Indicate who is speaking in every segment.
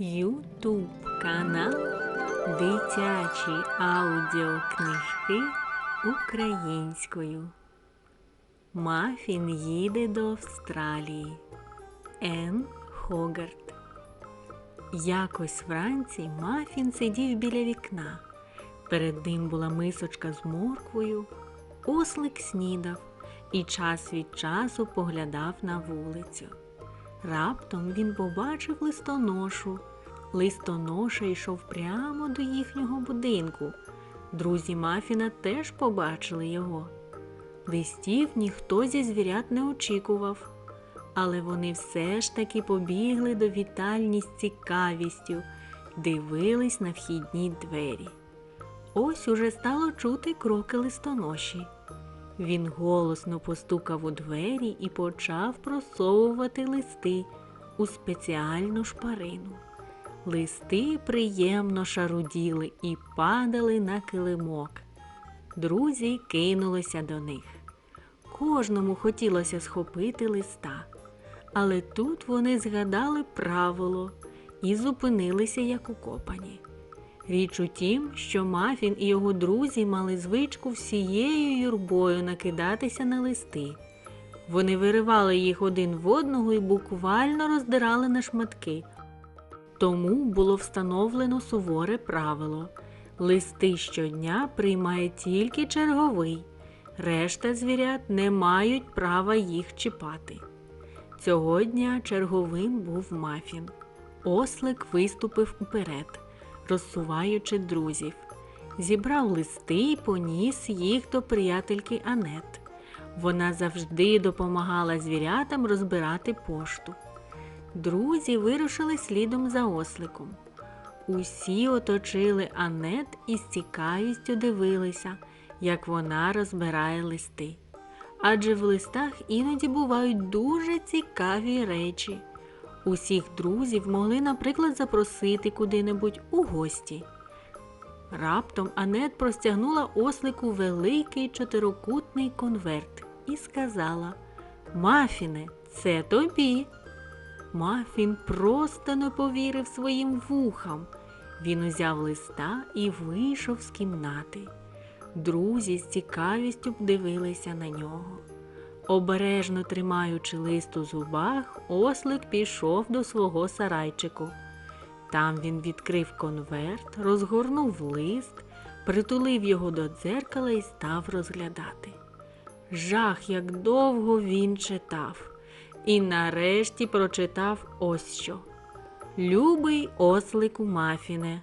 Speaker 1: Ютуб канал Дитячі аудіокнижки українською. Мафін їде до Австралії. Ен Хогарт. Якось вранці Мафін сидів біля вікна. Перед ним була мисочка з морквою. Ослик снідав і час від часу поглядав на вулицю. Раптом він побачив листоношу. Листоноша йшов прямо до їхнього будинку. Друзі Мафіна теж побачили його. Листів ніхто зі звірят не очікував, але вони все ж таки побігли до вітальні з цікавістю, дивились на вхідні двері. Ось уже стало чути кроки листоноші. Він голосно постукав у двері і почав просовувати листи у спеціальну шпарину. Листи приємно шаруділи і падали на килимок. Друзі кинулися до них. Кожному хотілося схопити листа, але тут вони згадали правило і зупинилися як укопані. Річ у тім, що Мафін і його друзі мали звичку всією юрбою накидатися на листи. Вони виривали їх один в одного і буквально роздирали на шматки. Тому було встановлено суворе правило листи щодня приймає тільки черговий, решта звірят не мають права їх чіпати. Цього дня черговим був Мафін. Ослик виступив уперед розсуваючи друзів. Зібрав листи і поніс їх до приятельки Анет. Вона завжди допомагала звірятам розбирати пошту. Друзі вирушили слідом за осликом. Усі оточили Анет і з цікавістю дивилися, як вона розбирає листи. Адже в листах іноді бувають дуже цікаві речі. Усіх друзів могли, наприклад, запросити куди-небудь у гості. Раптом Анет простягнула ослику великий чотирикутний конверт і сказала Мафіне, це тобі. Мафін просто не повірив своїм вухам. Він узяв листа і вийшов з кімнати. Друзі з цікавістю дивилися на нього. Обережно тримаючи лист у зубах, ослик пішов до свого сарайчику. Там він відкрив конверт, розгорнув лист, притулив його до дзеркала і став розглядати. Жах, як довго він читав, і нарешті прочитав ось що. Любий ослику Мафіне,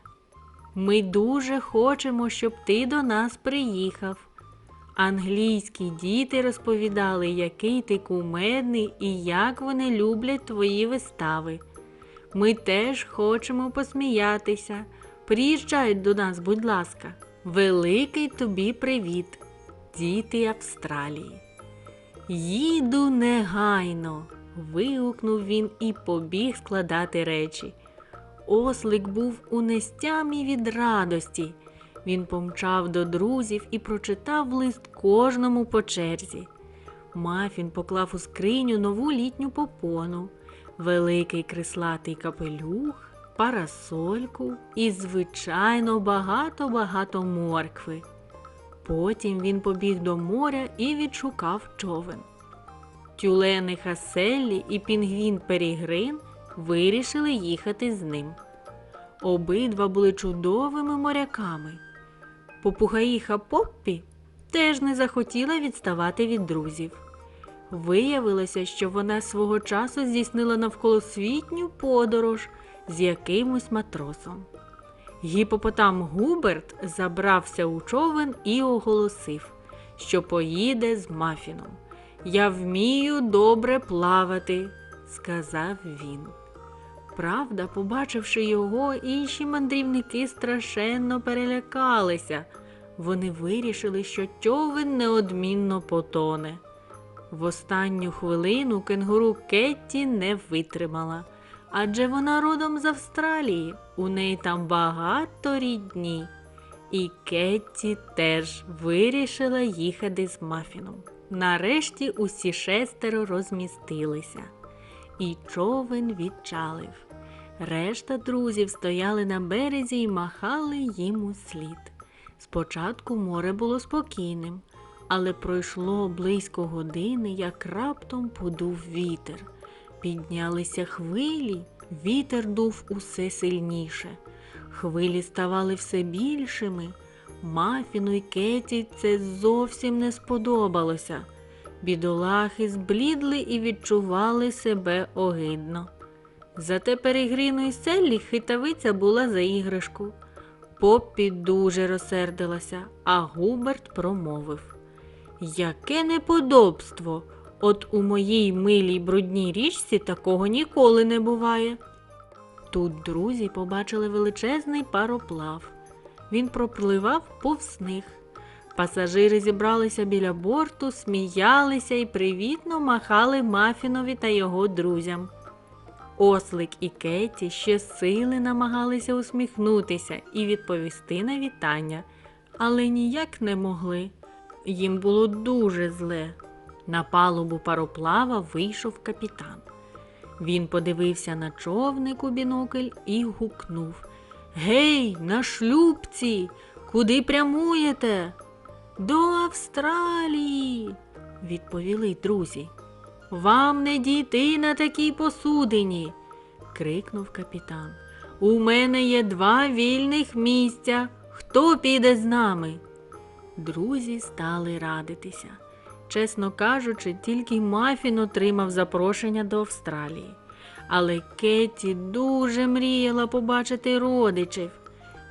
Speaker 1: ми дуже хочемо, щоб ти до нас приїхав. Англійські діти розповідали, який ти кумедний і як вони люблять твої вистави. Ми теж хочемо посміятися. Приїжджай до нас, будь ласка, великий тобі привіт, діти Австралії. Їду негайно. вигукнув він і побіг складати речі. Ослик був у нестямі від радості. Він помчав до друзів і прочитав лист кожному по черзі. Мафін поклав у скриню нову літню попону, великий крислатий капелюх, парасольку і, звичайно, багато-багато моркви. Потім він побіг до моря і відшукав човен. Тюлени Хаселлі і Пінгвін Перігрин вирішили їхати з ним. Обидва були чудовими моряками. Попугаїха Поппі теж не захотіла відставати від друзів. Виявилося, що вона свого часу здійснила навколосвітню подорож з якимось матросом. Гіпопотам Губерт забрався у човен і оголосив, що поїде з Мафіном. Я вмію добре плавати, сказав він. Правда, побачивши його, інші мандрівники страшенно перелякалися. Вони вирішили, що човен неодмінно потоне. В останню хвилину кенгуру Кетті не витримала, адже вона родом з Австралії, у неї там багато рідні. І Кетті теж вирішила їхати з Мафіном. Нарешті усі шестеро розмістилися, і човен відчалив. Решта друзів стояли на березі і махали їм у слід. Спочатку море було спокійним, але пройшло близько години, як раптом подув вітер. Піднялися хвилі, вітер дув усе сильніше. Хвилі ставали все більшими. Мафіну й Кеті це зовсім не сподобалося. Бідолахи зблідли і відчували себе огидно. Зате перегріну й Селлі хитавиця була за іграшку. Поппі дуже розсердилася, а Губерт промовив Яке неподобство! От у моїй милій брудній річці такого ніколи не буває. Тут друзі побачили величезний пароплав. Він пропливав повз них. Пасажири зібралися біля борту, сміялися і привітно махали Мафінові та його друзям. Ослик і Кеті ще сили намагалися усміхнутися і відповісти на вітання, але ніяк не могли. Їм було дуже зле. На палубу пароплава вийшов капітан. Він подивився на човник у бінокль і гукнув Гей, на шлюбці! Куди прямуєте? До Австралії, відповіли друзі. Вам не дійти на такій посудині, крикнув капітан. У мене є два вільних місця. Хто піде з нами? Друзі стали радитися. Чесно кажучи, тільки Мафін отримав запрошення до Австралії. Але Кетті дуже мріяла побачити родичів.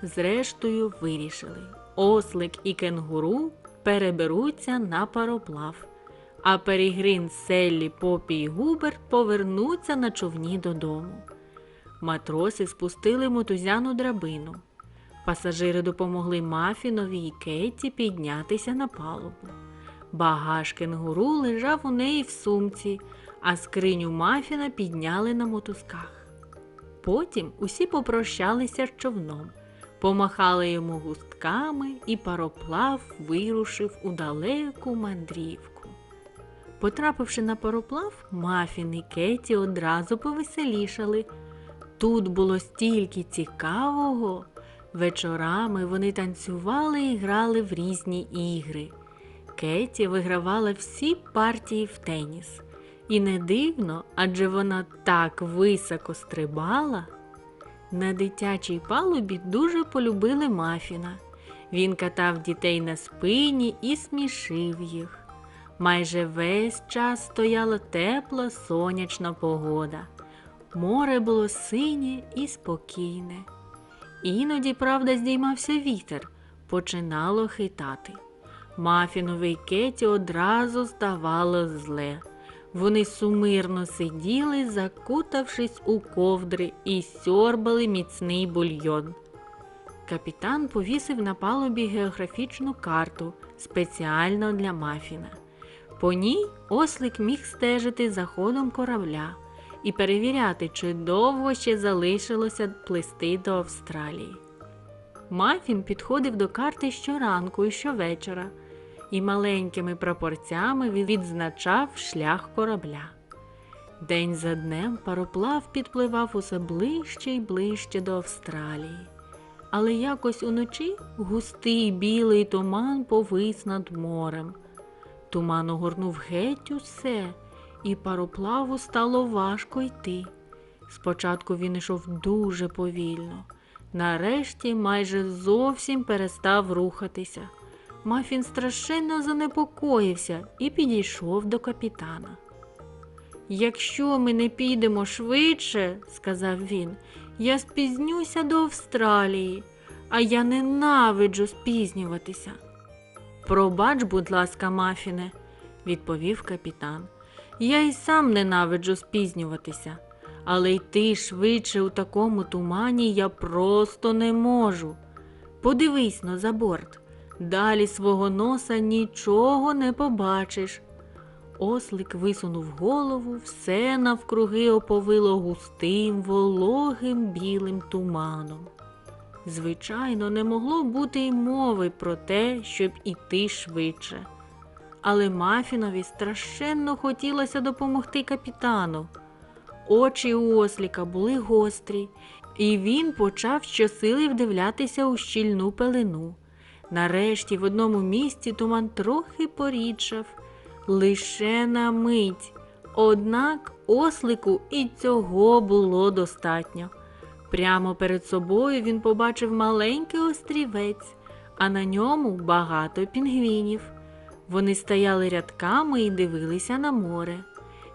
Speaker 1: Зрештою, вирішили. Ослик і кенгуру переберуться на пароплав, а Перігрин, Селлі, Попі і Губерт повернуться на човні додому. Матроси спустили мотузяну драбину. Пасажири допомогли Мафінові і Кетті піднятися на палубу. Багаж кенгуру лежав у неї в сумці, а скриню Мафіна підняли на мотузках. Потім усі попрощалися з човном, помахали йому густками, і пароплав вирушив у далеку мандрівку. Потрапивши на пароплав, Мафін і Кеті одразу повеселішали. Тут було стільки цікавого. Вечорами вони танцювали і грали в різні ігри. Кеті вигравала всі партії в теніс. І не дивно, адже вона так високо стрибала. На дитячій палубі дуже полюбили Мафіна. Він катав дітей на спині і смішив їх. Майже весь час стояла тепла сонячна погода. Море було синє і спокійне. Іноді, правда, здіймався вітер, починало хитати. Мафінові й Кеті одразу ставало зле. Вони сумирно сиділи, закутавшись у ковдри, і сьорбали міцний бульйон. Капітан повісив на палубі географічну карту спеціально для Мафіна. По ній ослик міг стежити за ходом корабля і перевіряти, чи довго ще залишилося плисти до Австралії. Мафін підходив до карти щоранку і щовечора і маленькими прапорцями відзначав шлях корабля. День за днем пароплав підпливав усе ближче й ближче до Австралії. Але якось уночі густий білий туман повис над морем. Туман огорнув геть усе, і пароплаву стало важко йти. Спочатку він йшов дуже повільно, нарешті майже зовсім перестав рухатися. Мафін страшенно занепокоївся і підійшов до капітана. Якщо ми не підемо швидше, сказав він, я спізнюся до Австралії, а я ненавиджу спізнюватися. Пробач, будь ласка, Мафіне, відповів капітан. Я й сам ненавиджу спізнюватися, але йти швидше у такому тумані я просто не можу. Подивись но за борт. Далі свого носа нічого не побачиш. Ослик висунув голову, все навкруги оповило густим, вологим білим туманом. Звичайно, не могло бути й мови про те, щоб іти швидше. Але Мафінові страшенно хотілося допомогти капітану. очі у осліка були гострі, і він почав щосили вдивлятися у щільну пелену. Нарешті в одному місці туман трохи порідшав, лише на мить. Однак ослику і цього було достатньо. Прямо перед собою він побачив маленький острівець, а на ньому багато пінгвінів. Вони стояли рядками і дивилися на море.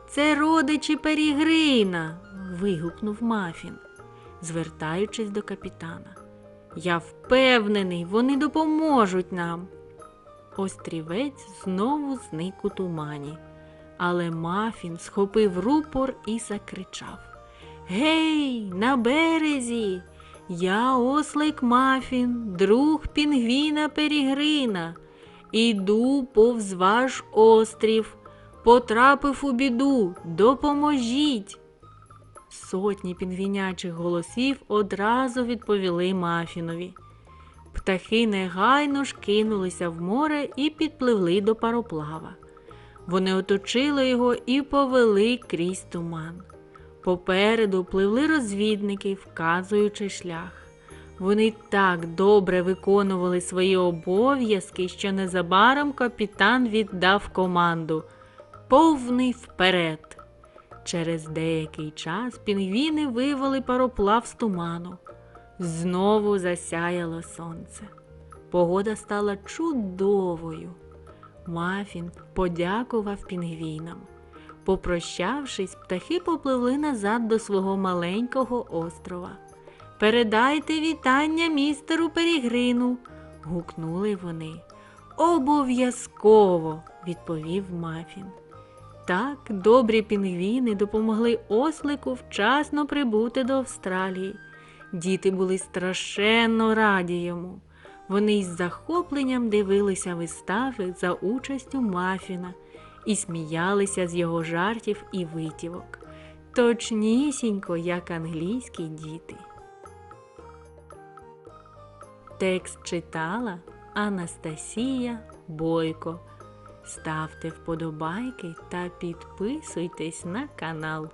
Speaker 1: Це родичі Перігрина. вигукнув Мафін, звертаючись до капітана. Я впевнений, вони допоможуть нам. Острівець знову зник у тумані, але Мафін схопив рупор і закричав Гей, на березі! Я ослик Мафін, друг пінгвіна Перігрина. Іду повз ваш острів, потрапив у біду, допоможіть. Сотні пінгвінячих голосів одразу відповіли Мафінові. Птахи негайно ж кинулися в море і підпливли до пароплава. Вони оточили його і повели крізь туман. Попереду пливли розвідники, вказуючи шлях. Вони так добре виконували свої обов'язки, що незабаром капітан віддав команду повний вперед. Через деякий час пінгвіни вивели пароплав з туману. Знову засяяло сонце. Погода стала чудовою. Мафін подякував пінгвінам. Попрощавшись, птахи попливли назад до свого маленького острова. Передайте вітання містеру Перігрину, гукнули вони. Обов'язково, відповів Мафін. Так, добрі пінгвіни допомогли ослику вчасно прибути до Австралії. Діти були страшенно раді йому. Вони із захопленням дивилися вистави за участю Мафіна і сміялися з його жартів і витівок. Точнісінько, як англійські діти. Текст читала Анастасія Бойко. Ставте вподобайки та підписуйтесь на канал.